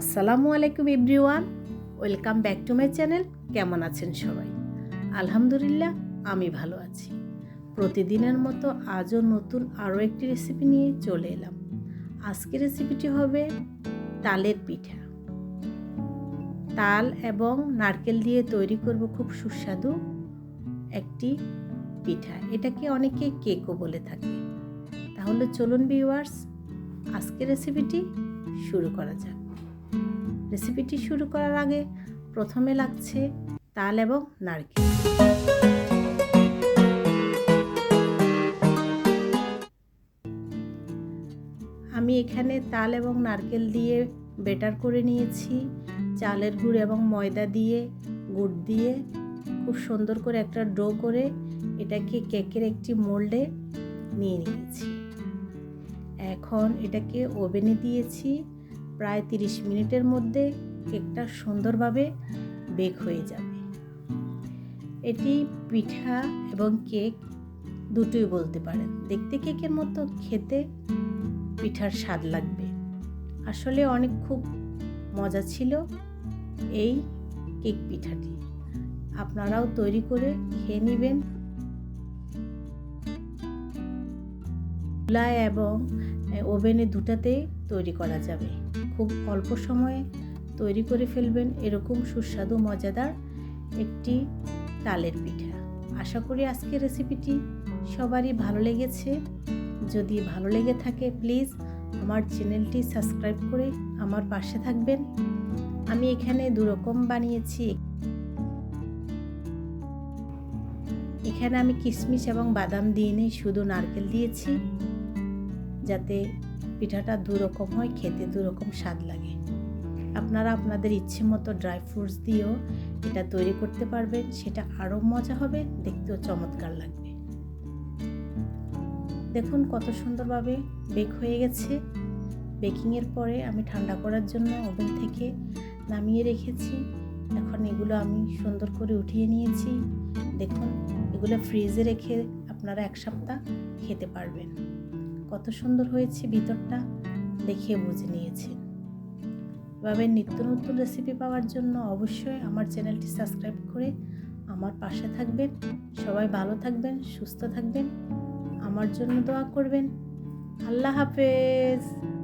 আসসালামু আলাইকুম everyone, welcome back to my channel, কেমন আছেন সবাই? আলহামদুলিল্লাহ, আমি ভালো আছি। প্রতিদিনের মতো আজও নতুন আরও একটি রেসিপি নিয়ে চলে এলাম। আজকের রেসিপিটি হবে তালের পিঠা। তাল এবং নারকেল দিয়ে তৈরি করব খুব সুস্বাদু একটি পিঠা। এটাকে অনেকে কেকও বলে থাকে। তাহলে চলুন ভিউয়ার্স আজকের রেসিপিটি শুরু করা যাক। রেসিপিটি শুরু করার আগে প্রথমে লাগছে তাল এবং নারকেল। আমি এখানে তাল এবং নারকেল দিয়ে বেটার করে নিয়েছি। চালের গুড় এবং ময়দা দিয়ে, গুড় দিয়ে খুব সুন্দর করে একটা ডো করে এটাকে কেকের একটি মোল্ডে নিয়ে নিয়েছি। এখন এটাকে ওভেনে দিয়েছি। প্রায় তিরিশ মিনিটের মধ্যে কেকটা সুন্দরভাবে বেক হয়ে যাবে। এটি পিঠা এবং কেক দুটোই বলতে পারেন। দেখতে কেকের মতো, খেতে পিঠার স্বাদ লাগবে। আসলে অনেক খুব মজা ছিল এই কেক পিঠাটি। আপনারাও তৈরি করে খেয়ে নেবেন। চুলায় এবং ওভেনে দুটাতেই তৈরি করা যাবে। খুব অল্প সময়ে তৈরি করে ফেলবেন এরকম সুস্বাদু, মজাদার একটি তালের পিঠা। আশা করি আজকের রেসিপিটি সবারই ভালো লেগেছে। যদি ভালো লেগে থাকে প্লিজ আমার চ্যানেলটি সাবস্ক্রাইব করে আমার পাশে থাকবেন। আমি এখানে দুরকম বানিয়েছি। এখানে আমি কিশমিশ এবং বাদাম দিয়ে নেই, শুধু নারকেল দিয়েছি, যাতে পিঠাটা দুরকম হয়, খেতে দুরকম স্বাদ লাগে। আপনারা আপনাদের ইচ্ছে মতো ড্রাই ফ্রুটস দিয়েও এটা তৈরি করতে পারবেন, সেটা আরও মজা হবে, দেখতেও চমৎকার লাগবে। দেখুন কত সুন্দরভাবে বেক হয়ে গেছে। বেকিংয়ের পরে আমি ঠান্ডা করার জন্য ওভেন থেকে নামিয়ে রেখেছি। এখন এগুলো আমি সুন্দর করে উঠিয়ে নিয়েছি। দেখুন, এগুলো ফ্রিজে রেখে আপনারা এক সপ্তাহ খেতে পারবেন। কত সুন্দর হয়েছে ভিতরটা দেখে বুঝে নিয়েছেন এভাবে নিত্য নতুন রেসিপি পাওয়ার জন্য অবশ্যই আমার চ্যানেলটি সাবস্ক্রাইব করে আমার পাশে থাকবেন। সবাই ভালো থাকবেন, সুস্থ থাকবেন। আমার জন্য দোয়া করবেন। আল্লাহ হাফেজ।